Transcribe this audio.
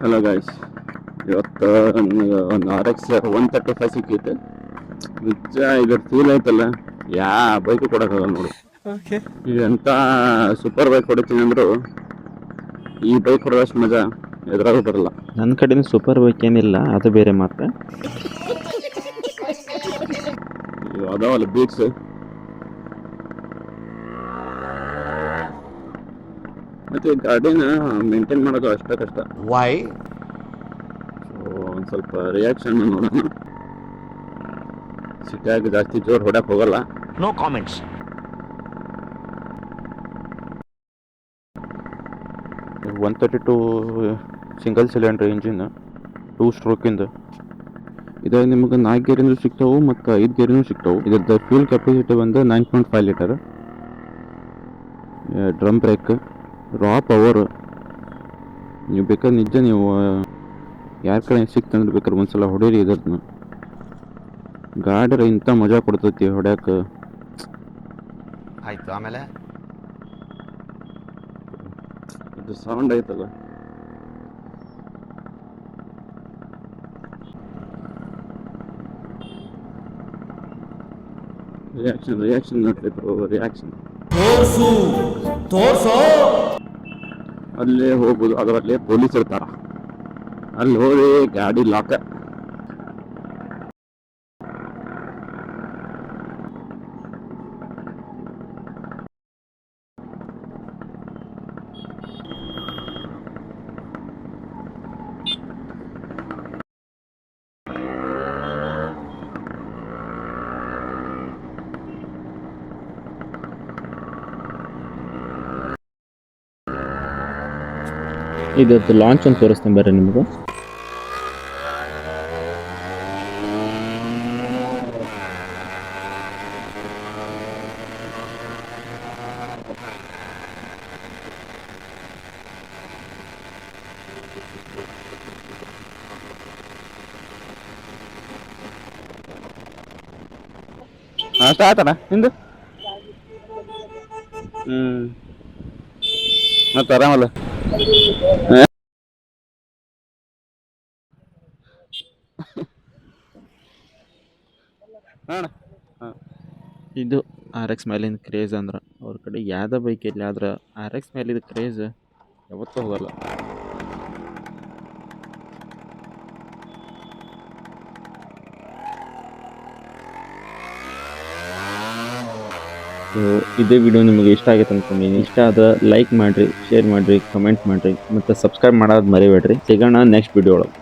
Hello guys ಇವತ್ತು ನನಗೆ ಒಂದು R X one thirty five ಸಿಕ್ಕೈತೆ ನಿಜ ಇದ್ರ ಫೀಲ್ ಐತಲ್ಲ ಯಾ ಬೈಕು ಕೊಡೋಕ್ಕಾಗಲ್ಲ ನೋಡಿ. ಎಂಥ ಸೂಪರ್ ಬೈಕ್ ಹೊಡಿತೀನಿ ಅಂದರು ಈ ಬೈಕ್ ಹೊಡೋಷ್ಟು ಮಜಾ ಎದುರಾಗೂ ಬರಲ್ಲ. ನನ್ನ ಕಡೆಯಿಂದ ಸೂಪರ್ ಬೈಕ್ ಏನಿಲ್ಲ ಅದು ಬೇರೆ ಮಾತ್ರ. ಅದಾವಲ್ಲ ಬೀಟ್ಸ್ ಮತ್ತೆ ಗಾಡಿನ ಮೇಂಟೈನ್ ಮಾಡೋದು ಅಷ್ಟ ಕಷ್ಟ. ವೈ ಒಂದು ಸ್ವಲ್ಪ ರಿಯಾಕ್ಷನ್ ನೋಡೋಣ. ಸಿಟ್ಟಾಗಿ ಜಾಸ್ತಿ ಜೋರು ಹೊಡಕ್ಕೆ ಹೋಗಲ್ಲ. No comments one thirty two single cylinder engine two ಸ್ಟ್ರೋಕಿಂದ ಇದು. ನಿಮಗೆ ನಾಲ್ಕು ಗೇರಿನೂ ಸಿಗ್ತಾವೆ ಮತ್ತು ಐದು ಗೇರಿನೂ ಸಿಗ್ತಾವೆ. ಇದ್ರದ್ದು ಫ್ಯೂಲ್ ಕೆಪಾಸಿಟಿ ಬಂದು nine point five litre drum brake raw power ನೀವು ಬೇಕಾದ್ರೆ ನಿಜ ನೀವು ಯಾರ ಕಡೆ ಸಿಕ್ತಂದ್ರೆ ಬೇಕಾದ್ರೆ ಒಂದ್ಸಲ ಹೊಡೀರಿ ಇದನ್ನ. ಗಾಡ್ರೆ ಇಂಥ ಮಜಾ ಕೊಡ್ತೈತಿ ಹೊಡ್ಯಾಕ. ಆಯ್ತು ಆಮೇಲೆ? ಇದು ಸೌಂಡ್ ಐತಲ್ಲ ರಿಯಾಕ್ಷನ್ ರಿಯಾಕ್ಷನ್ ನೋಡ್ರಿ ರಿಯಾಕ್ಷನ್ ಅಲ್ಲೇ ಹೋಗ್ಬೋದು ಅದರಲ್ಲೇ ಪೊಲೀಸ್ ಇರ್ತಾರ ಅಲ್ಲಿ ಹೋಗಿ ಗಾಡಿ ಲಾಕ ಇದರದ್ದು ಲಾಂಚ್ ಅಂತ ತೋರಿಸ್ತೇನೆ ಬರ್ರಿ ನಿಮಗೆ ಹಾಂ ಸ್ಟಾರ್ಟಣ್ಣ ನಿಂದು ಹ್ಞೂ ಮತ್ತೆ ಆರಾಮಲ್ಲ? ಇದು ಆರ್ ಎಕ್ಸ್ ಮೇಲಿನ ಕ್ರೇಜ್ ಅಂದ್ರೆ ಅವ್ರ ಕಡೆ ಯಾವ್ದೇ ಬೈಕ್ ಇಲ್ಲ ಆದ್ರೆ ಆರ್ ಎಕ್ಸ್ ಮೇಲಿದ ಕ್ರೇಜ್ ಯಾವತ್ತೂ ಹೋಗಲ್ಲ. ಸೊ ಇದೇ ವಿಡಿಯೋ ನಿಮಗೆ ಇಷ್ಟ ಆಗೈತೆ ಅಂದ್ಕೊಂಡೀನಿ ಇಷ್ಟ ಆದ್ರೆ ಲೈಕ್ ಮಾಡ್ರಿ ಶೇರ್ ಮಾಡ್ರಿ ಕಮೆಂಟ್ ಮಾಡ್ರಿ, ಮತ್ತೆ ಸಬ್ಸ್ಕ್ರೈಬ್ ಮಾಡೋದು ಮರಿಬೇಡ್ರಿ. ಸಿಗೋಣ ನೆಕ್ಸ್ಟ್ ವಿಡಿಯೋ ಒಳಗೆ.